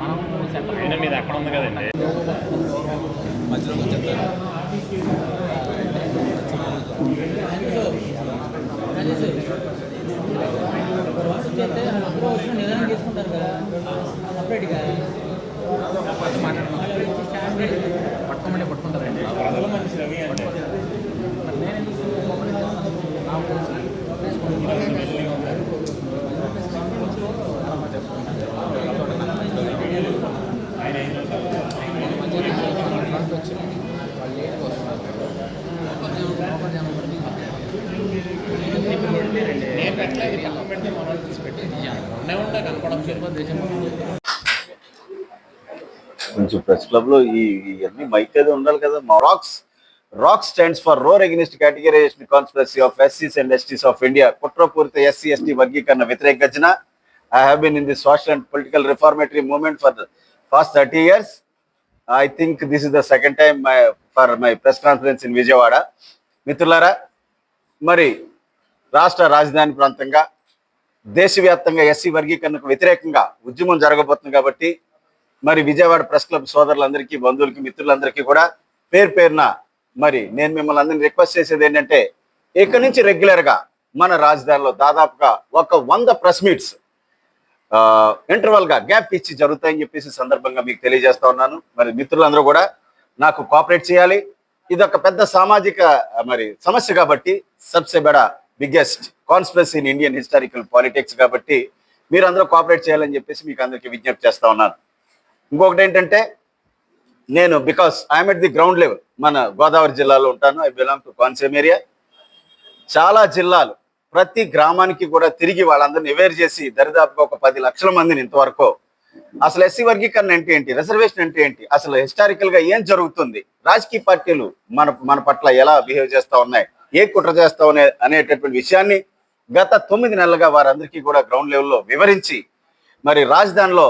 మనం మీద ఎక్కడ ఉంది కదండి? మధ్యలో కదా. సపరేట్గా కొంచెం ప్రెస్ క్లబ్లో ఈ ఇవన్నీ మైక్ ఏదో ఉండాలి కదా. Rocks rock stands for roar against categorization conspiracy of ఎస్సీస్ and STs of India కుట్రపూరిత ఎస్సీ ఎస్టీ వర్గీకరణ వ్యతిరేక గర్జన I have been in the social and political reformatory movement for past thirty years I think this is the second time my for my press conference in Vijayawada మిత్రులారా మరి రాష్ట్ర రాజధాని ప్రాంతంగా దేశవ్యాప్తంగా ఎస్సీ వర్గీకరణకు వ్యతిరేకంగా ఉద్యమం జరగబోతుంది కాబట్టి మరి విజయవాడ ప్రెస్ క్లబ్ సోదరులందరికీ బంధువులకి మిత్రులందరికీ కూడా పేరు పేరున మరి నేను మిమ్మల్ని అందరినీ రిక్వెస్ట్ చేసేది ఏంటంటే ఇక్కడి నుంచి రెగ్యులర్గా మన రాజధానిలో దాదాపుగా ఒక వంద ప్రెస్ మీట్స్ ఇంటర్వల్గా గ్యాప్ ఇచ్చి జరుగుతాయని చెప్పేసి సందర్భంగా మీకు తెలియజేస్తా ఉన్నాను. మరి మిత్రులందరూ కూడా నాకు కోఆపరేట్ చేయాలి. ఇది ఒక పెద్ద సామాజిక మరి సమస్య కాబట్టి సబ్సెబెడా biggest conspiracy in Indian historical politics కాబట్టి మీరు అందరూ కోఆపరేట్ చేయాలని చెప్పేసి మీకు అందరికీ విజ్ఞప్తి చేస్తా ఉన్నాను. ఇంకొకటి ఏంటంటే నేను because I'm at the ground level మన గోదావరి జిల్లాలో ఉంటాను I belong to Konaseema area చాలా జిల్లాలు ప్రతి గ్రామానికి కూడా తిరిగి వాళ్ళందరినీ అవేర్ చేసి దరిదాపుగా ఒక పది లక్షల మందిని ఇంతవరకు అసలు ఎస్సీ వర్గీకరణ అంటే ఏంటి? రిజర్వేషన్ అంటే ఏంటి? అసలు హిస్టారికల్గా ఏం జరుగుతుంది? రాజకీయ పార్టీలు మన మన పట్ల ఎలా బిహేవ్ చేస్తా ఉన్నాయి? ఏ కుట్ర చేస్తావు అనే అనేటటువంటి విషయాన్ని గత తొమ్మిది నెలలుగా వారందరికీ కూడా గ్రౌండ్ లెవెల్లో వివరించి మరి రాజధానిలో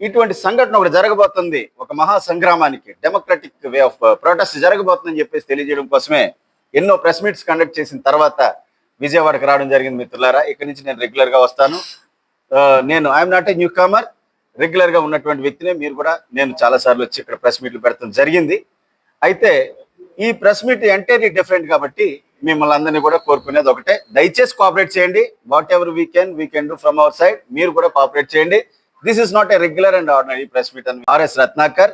ఇటువంటి సంఘటన ఒకటి జరగబోతుంది. ఒక మహా సంగ్రామానికి డెమోక్రటిక్ వే ఆఫ్ ప్రొటెస్ట్ జరగబోతుందని చెప్పేసి తెలియజేయడం కోసమే ఎన్నో ప్రెస్ మీట్స్ కండక్ట్ చేసిన తర్వాత విజయవాడకి రావడం జరిగింది మిత్రులారా. ఇక్కడి నుంచి నేను రెగ్యులర్గా వస్తాను. నేను I'm not a newcomer రెగ్యులర్గా ఉన్నటువంటి వ్యక్తినే మీరు కూడా నేను చాలా సార్లు వచ్చి ఇక్కడ ప్రెస్ మీట్లు పెడతాం జరిగింది. అయితే ఈ ప్రెస్ మీట్ ఎంటైర్లీ డిఫరెంట్ కాబట్టి మిమ్మల్ని అందరినీ కూడా కోరుకునేది ఒకటే. దయచేసి కోఆపరేట్ చేయండి. Whatever we can we can do from our side మీరు కూడా కోఆపరేట్ చేయండి. This is not a regular and ordinary press meet అని RS Ratnakar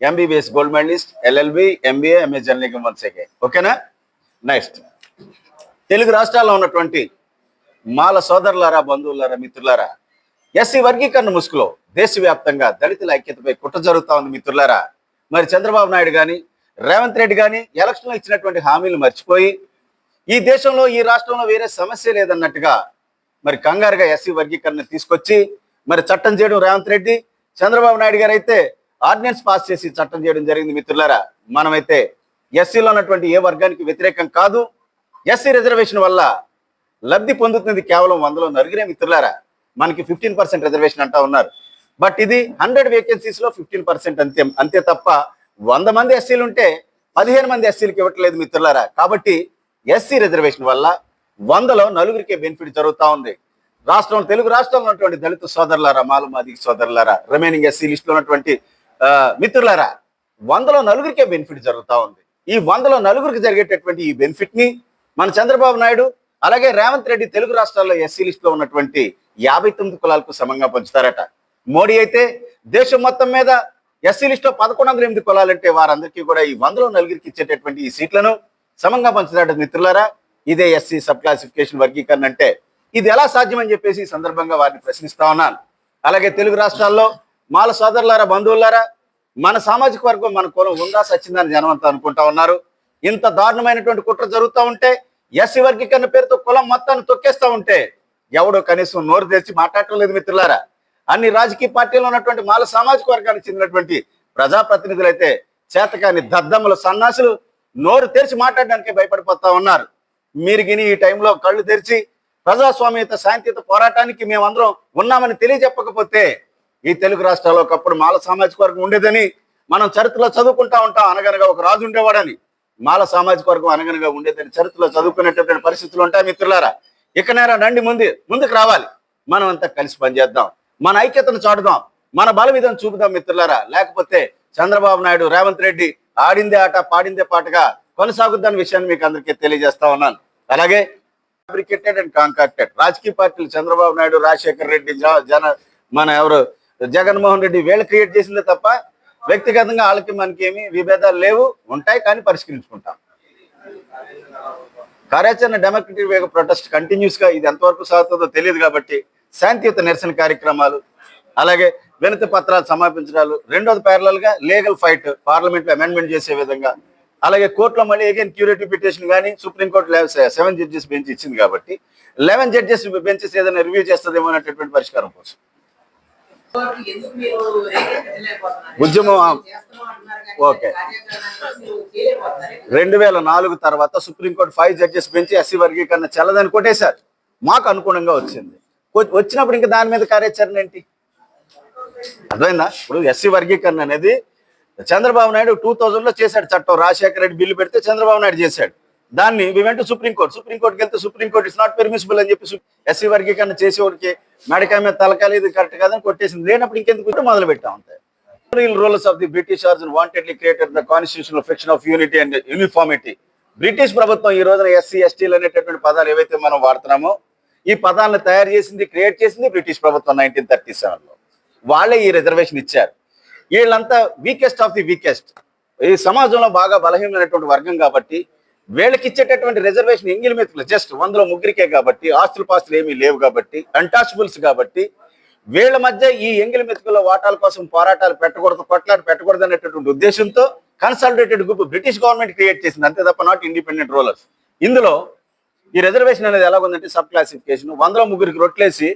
MBBS gold medalist LLB MBA MA journalism వన్సేకే ఓకేనా నెక్స్ట్ తెలుగు రాష్ట్రాల్లో ఉన్నటువంటి మాల సోదరులారా బంధువులారా మిత్రులారా ఎస్సీ వర్గీకరణ ముసుగులో దేశవ్యాప్తంగా దళితుల ఐక్యతపై కుట్ర జరుగుతా ఉంది మిత్రులారా. మరి చంద్రబాబు నాయుడు కానీ రేవంత్ రెడ్డి కానీ ఎలక్షన్లో ఇచ్చినటువంటి హామీలు మర్చిపోయి ఈ దేశంలో ఈ రాష్ట్రంలో వేరే సమస్య లేదన్నట్టుగా మరి కంగారుగా ఎస్సీ వర్గీకరణ తీసుకొచ్చి మరి చట్టం చేయడం రేవంత్ రెడ్డి చంద్రబాబు నాయుడు గారు అయితే ఆర్డినెన్స్ పాస్ చేసి చట్టం చేయడం జరిగింది మిత్రులారా. మనమైతే ఎస్సీలో ఉన్నటువంటి ఏ వర్గానికి వ్యతిరేకం కాదు. ఎస్సీ రిజర్వేషన్ వల్ల లబ్ధి పొందుతుంది కేవలం వందలో నరుగురే మిత్రులారా. మనకి ఫిఫ్టీన్ పర్సెంట్ రిజర్వేషన్ అంటా ఉన్నారు. బట్ ఇది హండ్రెడ్ వేకెన్సీస్లో ఫిఫ్టీన్ పర్సెంట్ అంతే అంతే తప్ప వంద మంది ఎస్సీలు ఉంటే పదిహేను మంది ఎస్సీలకు ఇవ్వట్లేదు మిత్రులారా. కాబట్టి ఎస్సీ రిజర్వేషన్ వల్ల వందలో నలుగురికే బెనిఫిట్ జరుగుతా ఉంది. రాష్ట్రం తెలుగు రాష్ట్రంలో ఉన్నటువంటి దళిత సోదరులారా మాలమాదిగ సోదరులారా రిమైనింగ్ ఎస్సీ లిస్ట్లో ఉన్నటువంటి మిత్రులారా వందలో నలుగురికే బెనిఫిట్ జరుగుతా ఉంది. ఈ వందలో నలుగురికి జరిగేటటువంటి ఈ బెనిఫిట్ని మన చంద్రబాబు నాయుడు అలాగే రేవంత్ రెడ్డి తెలుగు రాష్ట్రాల్లో ఎస్సీ లిస్ట్లో ఉన్నటువంటి యాభై తొమ్మిది కులాలకు సమంగా పంచుతారట. మోడీ అయితే దేశం మొత్తం మీద ఎస్సీ లిస్ట్లో పదకొండు వందల ఎనిమిది కులాలంటే వారందరికీ కూడా ఈ వందలో నలుగురికి ఇచ్చేటటువంటి ఈ సీట్లను సమంగా పంచుతాడు మిత్రులారా ఇదే ఎస్సీ సబ్ క్లాసిఫికేషన్ వర్గీకరణ అంటే. ఇది ఎలా సాధ్యమని చెప్పేసి ఈ సందర్భంగా వారిని ప్రశ్నిస్తా ఉన్నాను. అలాగే తెలుగు రాష్ట్రాల్లో మాల సోదరులారా బంధువులారా మన సామాజిక వర్గం మన కులం ఉందా సచ్చిందని జనమంతా అనుకుంటా ఉన్నారు. ఇంత దారుణమైనటువంటి కుట్ర జరుగుతూ ఉంటే ఎస్సీ వర్గీకరణ పేరుతో కులం మొత్తాన్ని తొక్కేస్తా ఉంటే ఎవడో కనీసం నోరు తెరిచి మాట్లాడటం లేదు మిత్రులారా. అన్ని రాజకీయ పార్టీలో ఉన్నటువంటి మాల సామాజిక వర్గానికి చెందినటువంటి ప్రజాప్రతినిధులు అయితే చేతకాని దద్దమ్మలు సన్నాసులు నోరు తెరిచి మాట్లాడడానికి భయపడిపోతా ఉన్నారు. మీరు గిని ఈ టైంలో కళ్ళు తెరిచి ప్రజాస్వామ్యత శాంతియుత పోరాటానికి మేమందరం ఉన్నామని తెలియజెప్పకపోతే ఈ తెలుగు రాష్ట్రాల్లో ఒకప్పుడు మాల సామాజిక వర్గం ఉండేదని మనం చరిత్రలో చదువుకుంటా ఉంటాం అనగనగా ఒక రాజు ఉండేవాడని. మాల సామాజిక వర్గం అనగనగా ఉండేదని చరిత్రలో చదువుకునేటటువంటి పరిస్థితులు ఉంటాయి మిత్రులారా. ఇకనైనా రండి ముందు ముందుకు రావాలి. మనం అంతా కలిసి పనిచేద్దాం. మన ఐక్యతను చాటుదాం. మన బలవిధం చూపుదాం మిత్రులారా. లేకపోతే చంద్రబాబు నాయుడు రేవంత్ రెడ్డి ఆడిందే ఆట పాడిందే పాటగా కొనసాగుద్దన్న విషయాన్ని మీకు అందరికీ తెలియజేస్తా ఉన్నాను. అలాగే ఫ్యాబ్రికేటెడ్ అండ్ కాంకాక్టెడ్. రాజకీయ పార్టీలు చంద్రబాబు నాయుడు రాజశేఖర్ రెడ్డి జన మన ఎవరు జగన్మోహన్ రెడ్డి వీళ్ళు క్రియేట్ చేసిందే తప్ప వ్యక్తిగతంగా వాళ్ళకి మనకి ఏమి విభేదాలు లేవు ఉంటాయి కానీ పరిష్కరించుకుంటాం. కార్యాచరణ డెమోక్రటిక్ వేగ ప్రొటెస్ట్ కంటిన్యూస్గా ఇది ఎంతవరకు సాగుతుందో తెలియదు కాబట్టి శాంతియుత నిరసన కార్యక్రమాలు అలాగే వినతి పత్రాలు సమర్పించడాలు రెండోది ప్యారలల్గా లీగల్ ఫైట్ పార్లమెంట్ అమెండ్మెంట్ చేసే విధంగా. అలాగే కోర్టులో మళ్ళీ అగైన్ క్యూరేటివ్ పిటిషన్ కానీ supreme court seven judges bench ఇచ్చింది కాబట్టి లెవెన్ జడ్జెస్ బెంచెస్ ఏదైనా రివ్యూ చేస్తుందేమో అనేటటువంటి పరిష్కారం కోసం. ఉద్యమం, ఓకే. రెండు వేల నాలుగు తర్వాత supreme court five judges bench SC వర్గీకరణ చల్లదని కొట్టేశారు. మాకు అనుగుణంగా వచ్చింది. వచ్చినప్పుడు ఇంకా దాని మీద కార్యాచరణ ఏంటి? అర్థమైందా? ఇప్పుడు ఎస్సీ వర్గీకరణ అనేది చంద్రబాబు నాయుడు టూ థౌజండ్లో చేశాడు చట్టం. రాజశేఖర రెడ్డి బిల్లు పెడితే చంద్రబాబు నాయుడు చేశాడు. దాన్ని వివెంట్ సుప్రీంకోర్టు సుప్రీంకోర్టుకి వెళ్తే సుప్రీంకోర్టు ఇట్స్ నాట్ పెర్మిసిబుల్ అని చెప్పి ఎస్సీ వర్గీకరణ చేసేవాడికి మెడకాయ మీద తలకాలి ఇది కరెక్ట్ కాదని కొట్టేసింది. లేనప్పుడు ఇంకెందుకు మొదలు పెట్టాం అంతే. Rules of the British wantedly created the constitutional fiction of unity and uniformity British ప్రభుత్వం ఈ రోజున ఎస్సీ ఎస్టీలు అనేటటువంటి పదాలు ఏవైతే మనం వాడుతున్నామో ఈ పదాలను తయారు చేసింది క్రియేట్ చేసింది బ్రిటిష్ ప్రభుత్వం నైన్టీన్ థర్టీ లో. వాళ్ళే ఈ రిజర్వేషన్ ఇచ్చారు. వీళ్ళంతా వీకెస్ట్ ఆఫ్ ది వీకెస్ట్ ఈ సమాజంలో బాగా బలహీనమైనటువంటి వర్గం కాబట్టి వీళ్ళకి ఇచ్చేటటువంటి రిజర్వేషన్ ఎంగిల్ మెతుకులు జస్ట్ వందలో ముగ్గురికే కాబట్టి ఆస్తులు పాస్తులు ఏమీ లేవు కాబట్టి అన్టాచబుల్స్ కాబట్టి వీళ్ళ మధ్య ఈ ఎంగిల్ మెతుకుల వాటాల కోసం పోరాటాలు పెట్టకూడదు కొట్లాట పెట్టకూడదు అనేటటువంటి ఉద్దేశంతో consolidated group British government create చేసింది. అంతే తప్ప నాట్ ఇండిపెండెంట్ రూలర్స్ ఇందులో ఈ రిజర్వేషన్ అనేది ఎలాగుందంటే సబ్ క్లాసిఫికేషన్ వందలో ముగ్గురికి రొట్లేసి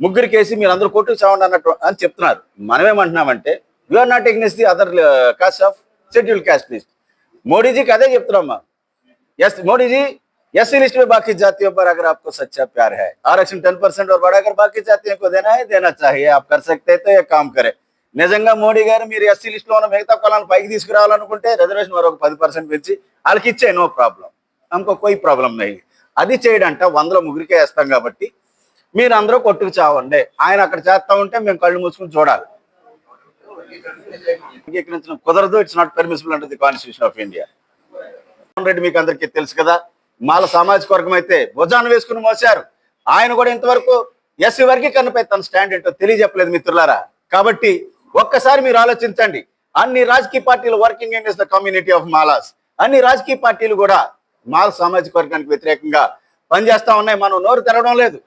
ముగ్గురికి వేసి మీరు అందరూ కొట్టుకు చావండి అన్నట్టు అని చెప్తున్నారు మనమేమంటున్నామంటే are not against the other caste of schedule caste list మోడీజీకి అదే చెప్తున్నామ్మా yes Modi ji SC list में बाकी जातियों पर अगर आपको सच्चा प्यार है आरक्षण टेन परसेंट और बढ़ाकर बाकी जातियों को देना है देना चाहिए आप कर सकते हैं तो ये काम करे నిజంగా మోడీ గారు మీరు ఎస్సీ లిస్ట్ లో ఉన్న మిగతా కులాలను పైకి తీసుకురావాలనుకుంటే రిజర్వేషన్ మరొక పది పర్సెంట్ పెంచి వాళ్ళకి ఇచ్చే నో ప్రాబ్లం ఇంకో కోయి ప్రాబ్లం నై అది చేయడంట వందల ముగ్గురికే వేస్తాం కాబట్టి మీరు అందరూ కొట్టుకు చావండి. ఆయన అక్కడ చేస్తా ఉంటే మేము కళ్ళు మూసుకుని చూడాలి. అంగీకరించడం కుదరదు it's not permissible under constitution of India Reddy మీకు అందరికీ తెలుసు కదా మాల సామాజిక వర్గం అయితే భుజాన్ని వేసుకుని మోసారు ఆయన కూడా ఇంతవరకు ఎస్సీ వర్గీకరణపై తన స్టాండ్ ఏంటో తెలియజెప్పలేదు మిత్రులారా. కాబట్టి ఒక్కసారి మీరు ఆలోచించండి. అన్ని రాజకీయ పార్టీలు working in the community of Malas. అన్ని రాజకీయ పార్టీలు కూడా మాల సామాజిక వర్గానికి వ్యతిరేకంగా పనిచేస్తా ఉన్నాయి. మనం నోరు తెరవడం లేదు.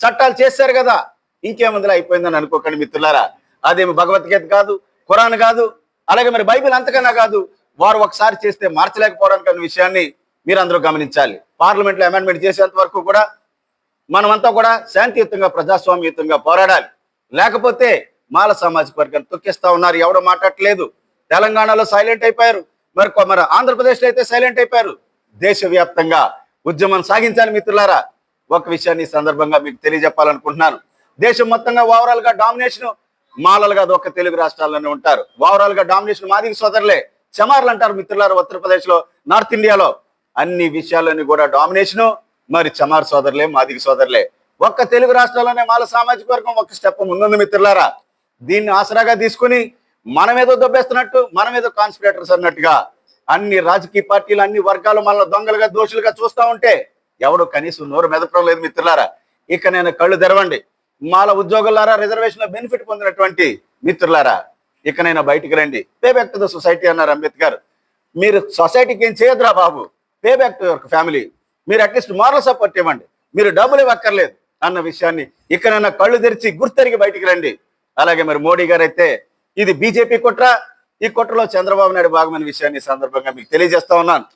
చట్టాలు చేశారు కదా. ఇంకేముందులో అయిపోయిందని అనుకోకండి మిత్రులారా. అదేమి భగవద్గీత కాదు ఖురాన్ కాదు అలాగే మరి బైబిల్ అంతకన్నా కాదు. వారు ఒకసారి చేస్తే మార్చలేకపోవడానికి అనే విషయాన్ని మీరందరూ గమనించాలి. పార్లమెంట్లో అమెండ్మెంట్ చేసేంత వరకు కూడా మనమంతా కూడా శాంతియుతంగా ప్రజాస్వామ్యయుతంగా పోరాడాలి. లేకపోతే మాల సామాజిక వర్గాన్ని తొక్కిస్తా ఉన్నారు. ఎవడో మాట్లాడలేదు తెలంగాణలో సైలెంట్ అయిపోయారు. మరి మరి ఆంధ్రప్రదేశ్లో అయితే సైలెంట్ అయిపోయారు. దేశవ్యాప్తంగా ఉద్యమం సాగించాలి మిత్రులారా. ఒక విషయాన్ని సందర్భంగా మీకు తెలియజెప్పాలనుకుంటున్నాను. దేశం మొత్తంగా ఓవరాల్గా డామినేషన్ మాలలుగా ఒక తెలుగు రాష్ట్రాల్లోనే ఉంటారు. ఓవరాల్గా డామినేషన్ మాది సోదరులే చమార్లు అంటారు మిత్రులారా ఉత్తరప్రదేశ్లో నార్త్ ఇండియాలో. అన్ని విషయాల్లోని కూడా డామినేషన్ మరి చమార్ సోదరులే మాదిగ సోదరులే. ఒక్క తెలుగు రాష్ట్రాల్లోనే మాల సామాజిక వర్గం ఒక స్టెప్ ముందుంది మిత్రులారా. దీన్ని ఆసరాగా తీసుకుని మనమేదో దొబ్బేస్తున్నట్టు మనమేదో కాన్స్పిరేటర్స్ అన్నట్టుగా అన్ని రాజకీయ పార్టీలు అన్ని వర్గాలు మనల్ని దొంగలుగా దోషులుగా చూస్తా ఉంటే ఎవడు కనీసం నోరు మెదపడం లేదు మిత్రులారా? ఇక నేను కళ్ళు తెరవండి. మాల ఉద్యోగులారా రిజర్వేషన్లో బెనిఫిట్ పొందినటువంటి మిత్రులారా ఇకనైనా బయటికి రండి. Pay back to the society అన్నారు అంబేద్కర్ మీరు సొసైటీకి ఏం చేయదురా బాబు? Pay back to your family మీరు అట్లీస్ట్ మారల్ సపోర్ట్ ఇవ్వండి. మీరు డబ్బులు ఇవ్వక్కర్లేదు అన్న విషయాన్ని ఇక్కడైనా కళ్ళు తెరిచి గుర్తెరిగి బయటికి రండి. అలాగే మరి మోడీ గారు అయితే ఇది బీజేపీ కుట్ర. ఈ కుట్రలో చంద్రబాబు నాయుడు భాగమైన విషయాన్ని సందర్భంగా మీకు తెలియజేస్తా ఉన్నాను.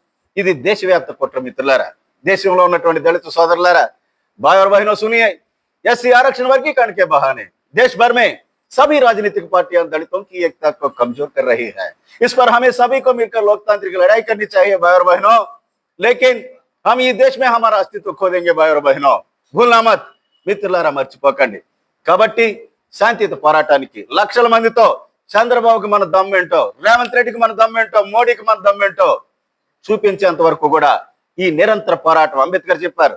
ఇది దేశవ్యాప్త కుట్ర మిత్రులారా. దేశంలో ఉన్నటువంటి దళిత సోదరులారా भाई और बहनों सुनिए एससी आरक्षण वर्गीकरण के बहाने देश भर में सभी राजनीतिक पार्टियां दलितों की एकता को कमजोर कर रही है इस पर हमें सभी को मिलकर लोकतांत्रिक लड़ाई करनी चाहिए भाई और बहनों लेकिन हम ये देश में हमारा अस्तित्व खो देंगे भाई और बहनों భూల్నా మత్ మిత్రులారా మర్చిపోకండి కాబట్టి శాంతియుత పోరాటానికి లక్షల మందితో చంద్రబాబుకి మన దమ్మేంటో రేవంత్ రెడ్డికి మన దమ్మేంటో మోడీకి మన దమ్మేంటో చూపించేంత వరకు కూడా ఈ నిరంతర పోరాటం. అంబేద్కర్ చెప్పారు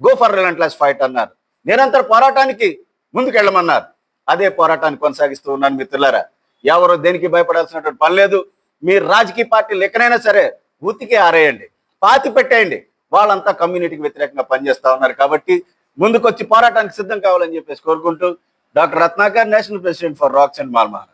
గో ఫర్ రిలంట్లెస్ ఫైట్ అన్నారు. నిరంతర పోరాటానికి ముందుకెళ్ళమన్నారు. అదే పోరాటాన్ని కొనసాగిస్తూ ఉన్నాను మిత్రులారా. ఎవరు దేనికి భయపడాల్సినటువంటి పని లేదు. మీరు రాజకీయ పార్టీలు ఎక్కడైనా సరే ఉతికి ఆరేయండి పాతి పెట్టేయండి. వాళ్ళంతా కమ్యూనిటీకి వ్యతిరేకంగా పనిచేస్తా ఉన్నారు కాబట్టి ముందుకొచ్చి పోరాటానికి సిద్ధం కావాలని చెప్పేసి కోరుకుంటూ doctor Ratnakar national president for rocks and మాల్మార్